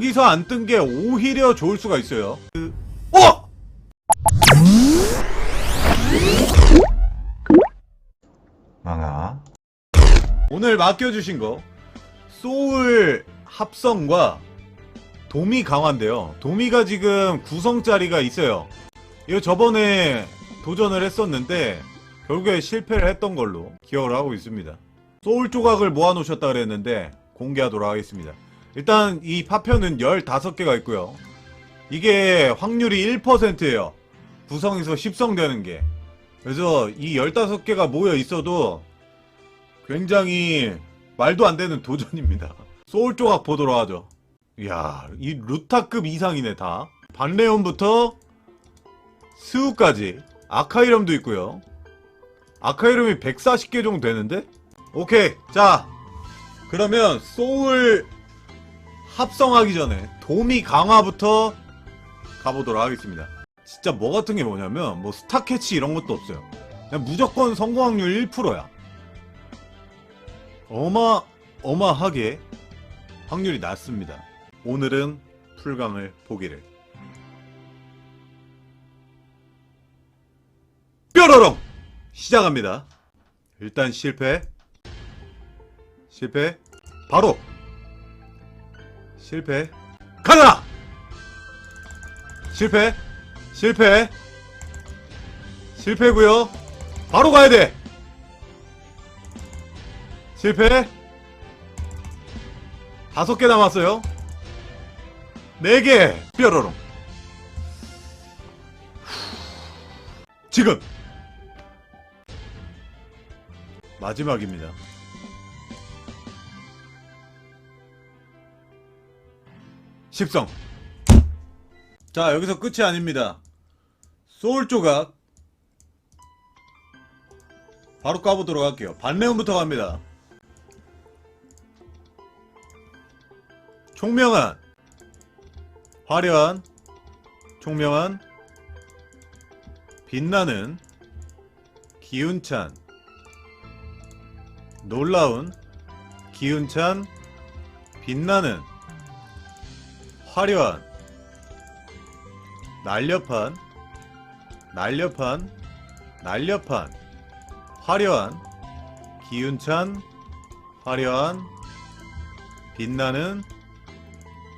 여기서 안 뜬 게 오히려 좋을 수가 있어요. 그, 어! 망아 오늘 맡겨주신 거 소울 합성과 도미 강화인데요. 도미가 지금 9성짜리가 있어요. 이거 저번에 도전을 했었는데 결국에 실패를 했던 걸로 기억을 하고 있습니다. 소울 조각을 모아놓으셨다 그랬는데 공개하도록 하겠습니다. 일단 이 파편은 15개가 있고요. 이게 확률이 1%예요. 9성에서 10성 되는 게. 그래서 이 15개가 모여 있어도 굉장히 말도 안 되는 도전입니다. 소울 조각 보도록 하죠. 이야, 이 루타급 이상이네, 다. 반레온부터 스우까지. 아카이럼도 있고요. 아카이럼이 140개 정도 되는데? 오케이. 자, 그러면 소울 합성하기 전에 도미 강화부터 가보도록 하겠습니다. 진짜 뭐 같은 게 뭐냐면, 뭐 스타 캐치 이런 것도 없어요. 그냥 무조건 성공 확률 1%야. 어마 어마하게 확률이 낮습니다. 오늘은 풀강을 보기를. 뾰로롱 시작합니다. 일단 실패. 실패. 바로 실패. 가자. 실패. 실패. 실패고요. 바로 가야 돼. 실패. 다섯 개 남았어요. 네 개. 뾰로롱. 지금. 마지막입니다. 십성. 자, 여기서 끝이 아닙니다. 소울 조각. 바로 까보도록 할게요. 반레온부터 갑니다. 총명한 화려한 총명한 빛나는 기운찬 놀라운 기운찬 빛나는 화려한 날렵한 날렵한 날렵한 화려한 기운찬 화려한 빛나는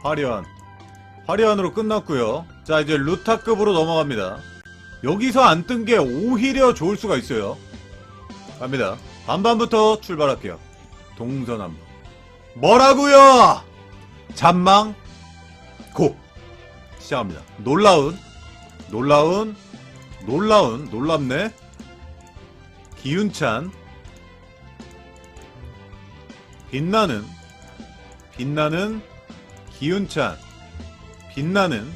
화려한. 화려한으로 끝났고요. 자 이제 루타급으로 넘어갑니다. 여기서 안 뜬 게 오히려 좋을 수가 있어요. 갑니다. 반반부터 출발할게요. 동서남북 뭐라고요? 잔망 고. 시작합니다. 놀라운 놀라운 놀라운 놀랍네. 기운찬. 빛나는 빛나는 기운찬. 빛나는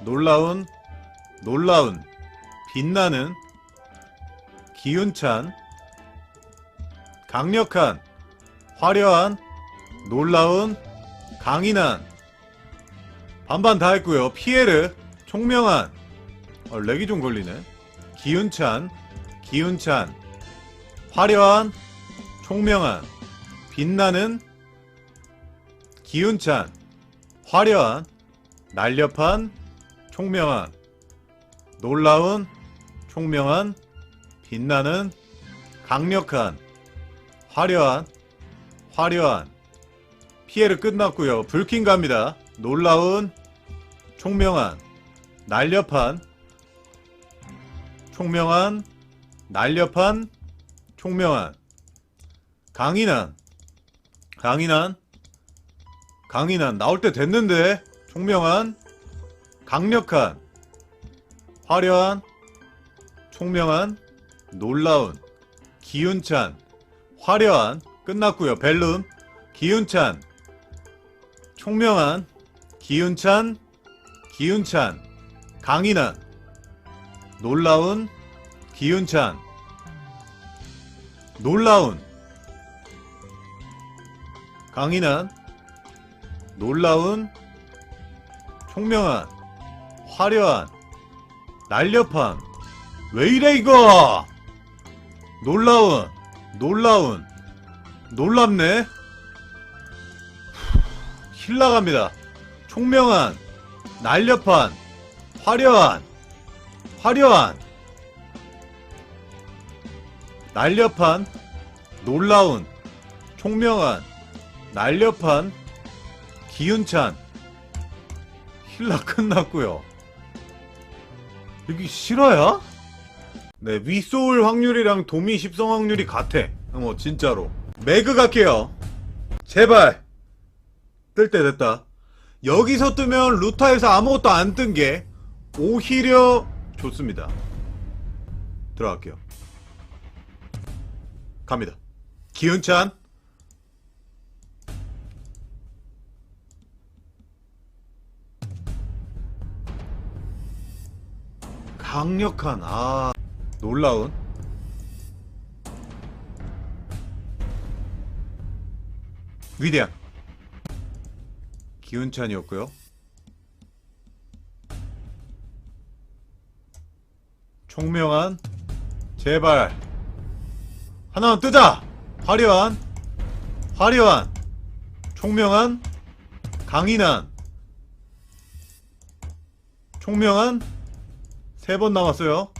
놀라운 놀라운. 빛나는 기운찬. 강력한 화려한 놀라운 강인한 반반 다 했고요. 피에르 총명한. 어, 렉이 좀 걸리네. 기운찬 기운찬. 화려한 총명한. 빛나는 기운찬. 화려한 날렵한 총명한. 놀라운 총명한. 빛나는 강력한. 화려한 화려한. 피해를 끝났고요. 불킹 갑니다. 놀라운 총명한 날렵한 총명한 날렵한 총명한 강인한 강인한 강인한. 나올 때 됐는데 총명한 강력한 화려한 총명한 놀라운 기운찬 화려한. 끝났고요. 벨룸 기운찬 총명한 기운찬 기운찬 강인한 놀라운 기운찬 놀라운 강인한 놀라운 총명한 화려한 날렵한 왜 이래 이거 놀라운 놀라운 놀랍네 힐 나갑니다. 총명한, 날렵한, 화려한, 화려한, 날렵한, 놀라운, 총명한, 날렵한, 기운찬, 힐라 끝났고요. 여기 실화야? 네, 위소울 확률이랑 도미 십성 확률이 같아. 뭐 진짜로. 매그 갈게요. 제발. 뜰 때 됐다. 여기서 뜨면 루타에서 아무것도 안 뜬 게 오히려 좋습니다. 들어갈게요. 갑니다. 기운찬. 강력한, 아, 놀라운. 위대한. 기운찬이었고요. 총명한. 제발. 하나만 뜨자! 화려한. 화려한. 총명한. 강인한. 총명한. 세 번 남았어요.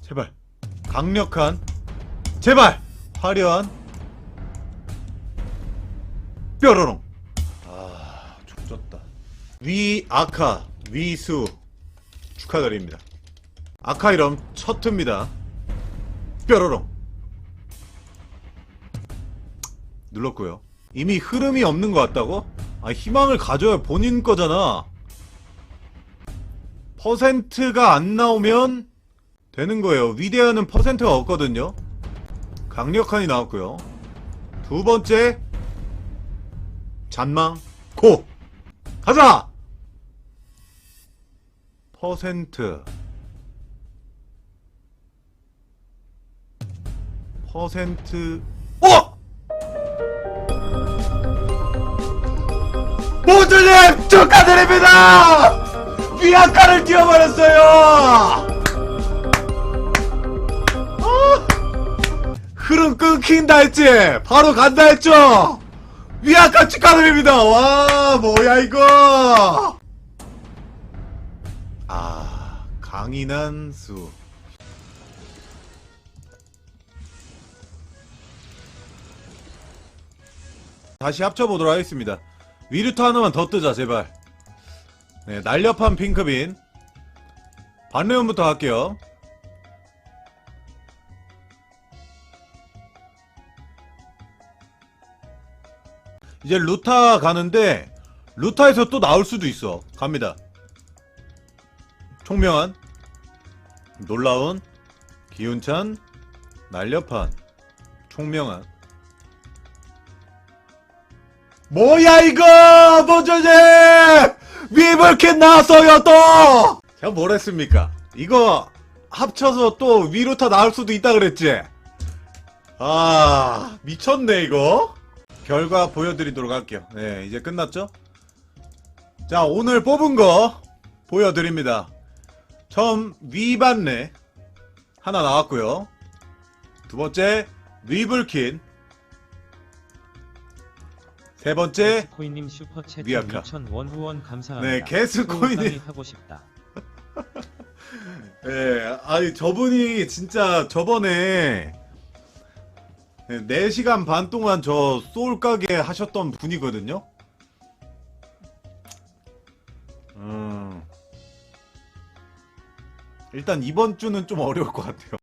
제발. 강력한. 제발! 화려한. 뾰로롱. 아, 족졌다. 위, 아카, 위수. 축하드립니다. 아카 이름 첫 틉니다. 뾰로롱. 눌렀고요. 이미 흐름이 없는 것 같다고? 아, 희망을 가져야 본인 거잖아. 퍼센트가 안 나오면 되는 거예요. 위대한은 퍼센트가 없거든요. 강력한이 나왔고요. 두 번째 잔망 고 가자! 퍼센트. 퍼센트. 어! 모두님 축하드립니다! 위아카를 띄워버렸어요! 어? 흐름 끊긴다 했지? 바로 간다 했죠 위아카 축하드립니다. 와, 뭐야 이거? 아, 강인한 수. 다시 합쳐보도록 하겠습니다. 위루타 하나만 더 뜨자, 제발. 네, 날렵한 핑크빈. 반레온부터 할게요. 이제 루타 가는데 루타에서 또 나올 수도 있어. 갑니다. 총명한, 놀라운, 기운찬, 날렵한, 총명한. 뭐야 이거! 보조제! 위블킨 나왔어요 또! 제가 뭘 했습니까? 이거 합쳐서 또 위루타 나올 수도 있다 그랬지? 아 미쳤네 이거. 결과 보여드리도록 할게요. 네, 이제 끝났죠? 자, 오늘 뽑은 거 보여드립니다. 처음 위반레 하나 나왔고요. 두 번째 위블킨 세 번째 코인님 슈퍼챗 미약하. 2,000원 후원 감사합니다. 네, 소울빵이 하고 싶다. 예, 아니 저분이 진짜 저번에 4시간 반 동안 저 소울 가게 하셨던 분이거든요. 음. 일단 이번 주는 좀 어려울 것 같아요.